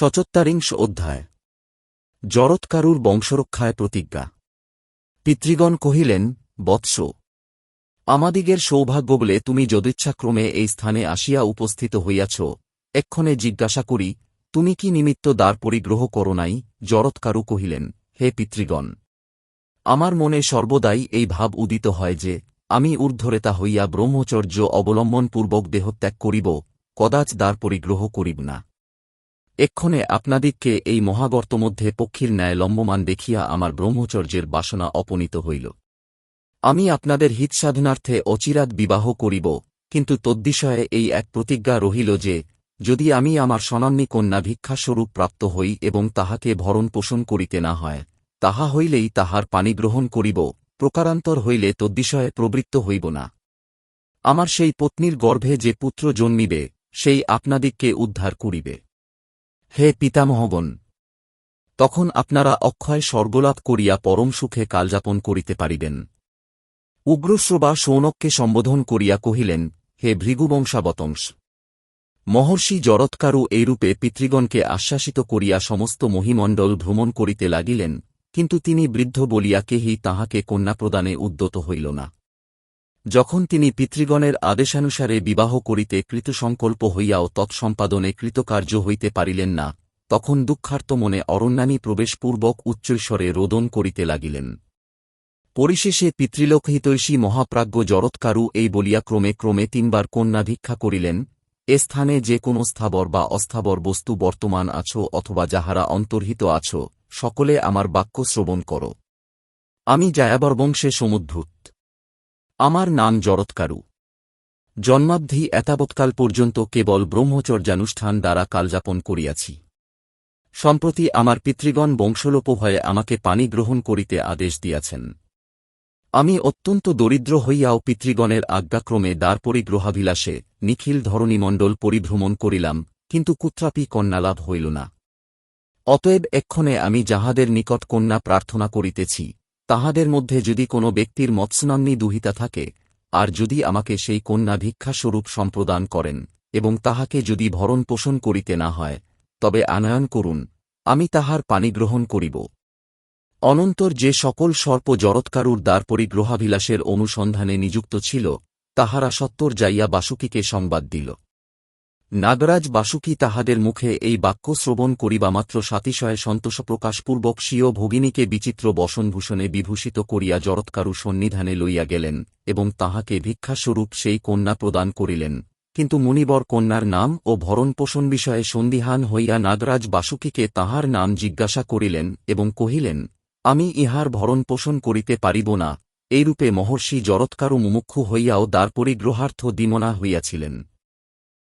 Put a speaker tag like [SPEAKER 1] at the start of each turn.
[SPEAKER 1] সচত্বারিংশ অধ্যায়। জরৎকারুর বংশরক্ষায় প্রতিজ্ঞা। পিতৃগণ কহিলেন, বৎস, আমাদিগের সৌভাগ্য বলে তুমি যদিচ্ছাক্রমে এই স্থানে আসিয়া উপস্থিত হইয়াছ, এক্ষণে জিজ্ঞাসা করি, তুমি কি নিমিত্ত দ্বার পরিগ্রহ করো নাই? জরৎকারু কহিলেন, হে পিতৃগণ, আমার মনে সর্বদাই এই ভাব উদিত হয় যে, আমি ঊর্ধ্বরেতা হইয়া ব্রহ্মচর্য অবলম্বনপূর্বক দেহত্যাগ করিব, কদাচ দ্বার পরিগ্রহ করিব না। এক্ষণে আপনাদিগকে এই মহাগর্ত মধ্যে পক্ষীর ন্যায় লম্বমান দেখিয়া আমার ব্রহ্মচর্যের বাসনা অপনীত হইল। আমি আপনাদের হিতসাধনার্থে অচিরাত বিবাহ করিব, কিন্তু তদ্বিষয়ে এই এক প্রতিজ্ঞা রহিল যে, যদি আমি আমার সনান্নী কন্যা ভিক্ষাস্বরূপ প্রাপ্ত হই এবং তাহাকে ভরণ পোষণ করিতে না হয়, তাহা হইলেই তাহার পানি গ্রহণ করিব, প্রকারান্তর হইলে তদ্বিষয়ে প্রবৃত্ত হইব না। আমার সেই পত্নীর গর্ভে যে পুত্র জন্মিবে, সেই আপনাদিগকে উদ্ধার করিবে। হে পিতামহগণ, তখন আপনারা অক্ষয় স্বর্গলাভ করিয়া পরম সুখে কালযাপন করিতে পারিবেন। উগ্রশ্রবা সৌনককে সম্বোধন করিয়া কহিলেন, হে ভৃগুবংশাবতংশ, মহর্ষি জরৎকারু এইরূপে পিতৃগণকে আশ্বাসিত করিয়া সমস্ত মহিমণ্ডল ভ্রমণ করিতে লাগিলেন, কিন্তু তিনি বৃদ্ধ বলিয়া কেহি তাহাকে কন্যা প্রদানে উদ্যত হইল না। যখন তিনি পিতৃগণের আদেশানুসারে বিবাহ করিতে কৃতসংকল্প হইয়াও তৎসম্পাদনে কৃতকার্য হইতে পারিলেন না, তখন দুঃখার্ত মনে অরণ্যানী প্রবেশপূর্বক উচ্চৈস্বরে রোদন করিতে লাগিলেন। পরিশেষে পিতৃলোকহিতৈষী মহাপ্রাজ্ঞ জরৎকারু এই বলিয়া ক্রমে ক্রমে তিনবার কন্যা ভিক্ষা করিলেন, এ স্থানে যে কোন স্থাবর বা অস্থাবর বস্তু বর্তমান আছো অথবা যাহারা অন্তর্হিত আছো, সকলে আমার বাক্য শ্রবণ কর। আমি জায়াবর বংশে সমুদ্ভূত আমার নাম জরৎকারু। জন্মাব্ধি এতাবৎকাল পর্যন্ত কেবল ব্রহ্মচর্যানুষ্ঠান দ্বারা কালযাপন করিয়াছি। সম্প্রতি আমার পিতৃগণ বংশলোপ হয়ে আমাকে পানি গ্রহণ করিতে আদেশ দিয়াছেন। আমি অত্যন্ত দরিদ্র হইয়াও পিতৃগণের আজ্ঞাক্রমে দ্বার পরিগ্রহাভিলাষে নিখিল ধরণীমণ্ডল পরিভ্রমণ করিলাম, কিন্তু কুত্রাপি কন্যালাভ হইল না। অতএব এক্ষণে আমি যাহাদের নিকট কন্যা প্রার্থনা করিতেছি তাহাদের মধ্যে যদি কোনো ব্যক্তির মৎস্যনান্নী দুহিতা থাকে, আর যদি আমাকে সেই কন্যা ভিক্ষাস্বরূপ সম্প্রদান করেন, এবং তাহাকে যদি ভরণ পোষণ করিতে না হয়, তবে আনয়ন করুন, আমি তাহার পানি গ্রহণ করিব। অনন্তর যে সকল সর্প জরৎকারুর দ্বার পরিগ্রহাভিলাষের অনুসন্ধানে নিযুক্ত ছিল, তাহারা সত্তর যাইয়া বাসুকীকে সংবাদ দিল। নাগরাজ বাসুকী তাহাদের মুখে এই বাক্য শ্রবণ করিবামাত্র সাতিশয়ে সন্তোষ প্রকাশপূর্বক স্বীয় ভগিনীকে বিচিত্র বসনভূষণে বিভূষিত করিয়া জরৎকারু সন্নিধানে লইয়া গেলেন এবং তাহাকে ভিক্ষাস্বরূপ সেই কন্যা প্রদান করিলেন। কিন্তু মুনিবর কন্যার নাম ও ভরণপোষণ বিষয়ে সন্দিহান হইয়া নাগরাজ বাসুকীকে তাহার নাম জিজ্ঞাসা করিলেন এবং কহিলেন, আমি ইহার ভরণপোষণ করিতে পারিব না। এইরূপে মহর্ষি জরৎকারু মুমুক্ষু হইয়াও দ্বার পরিগ্রহার্থ দিমনা হইয়াছিলেন।